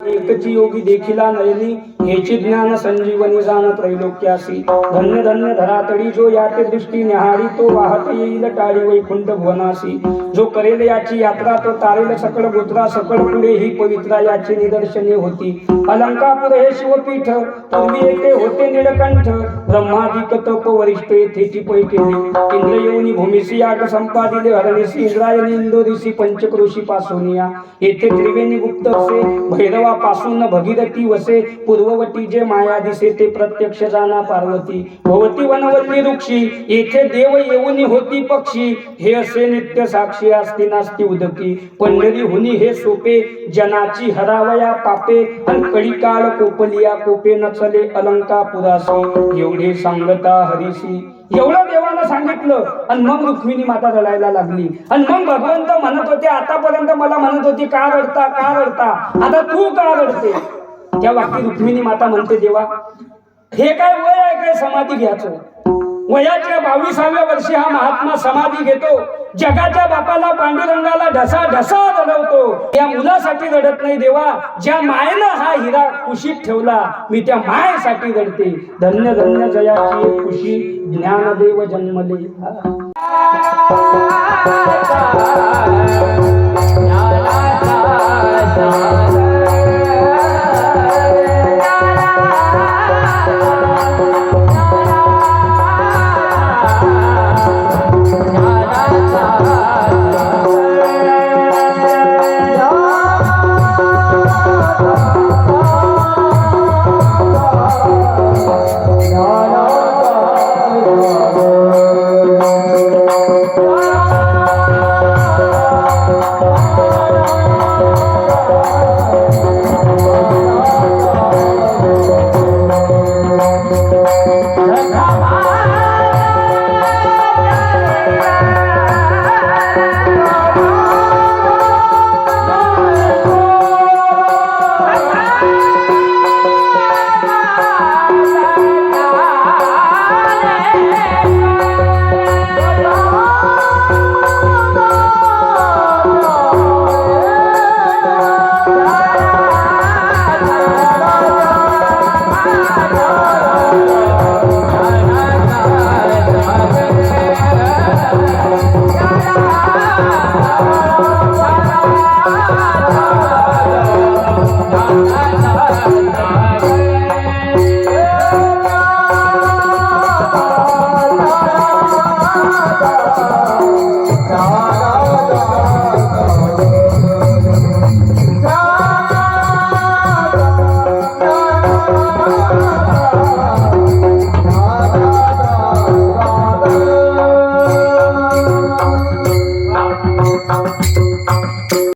एकची योगी देखिला नयनी हेची ज्ञान संजीवनी जाण त्रैलोक्यासी. धन्य धन्य धरातडी जो याते दृष्टी निहारी तो वाहत येईल टाळी वैकुंठ भुवनासी. जो करेल याची यात्रा तो तारेल सकळ गोत्रा सकळ पुढे ही पवित्रा याची निदर्शने होती. अलंकापुर हे शिवपीठ पूर्वी येथे होते निळकंठ. ब्रह्मादिक तप वरिष्ठ येथेची पै केली. इंद्र येऊनी भूमिसी याग संपादिले हरणिसी इंद्रायणी इंदोरीसी पंचक्रोशी पासूनिया येथे त्रिवेणी गुप्त असे भैरवा पासून भगीरथी वसे पूर्व पूर्ववटी जे माया दिसे ते प्रत्यक्ष जाना पार्वती. भोवती वनवल्ली वृक्षी येथे देव येऊनी होती पक्षी. हे असे नित्य साक्षी असती नास्ती उदकी. पंढरी हुनी हे सोपे जनाची हरावया पापे. अन कळीकाळ कोपलिया कोपे नचले अलंका पुरासी. एवढे सांगता हरीसी. एवढं देवानं सांगितलं आणि मग रुक्मिणी माता रडायला लागली. आणि मग भगवंत म्हणत होते आतापर्यंत मला म्हणत होती का रडता का रडता? आता तू का रडते? त्या वाक्य रुक्मिणी माता म्हणते देवा हे काय वय आहे काय समाधी घ्यायचं? वयाच्या बावीसाव्या वर्षी हा महात्मा समाधी घेतो जगाच्या बापाला पांडुरंगाला ढसा ढसा रडवतो. या मुलासाठी रडत नाही देवा. ज्या मायेनं हा हिरा कुशीत ठेवला मी त्या मायसाठी रडते. धन्य धन्य जयाची खुशी ज्ञानदेव जन्मले. रा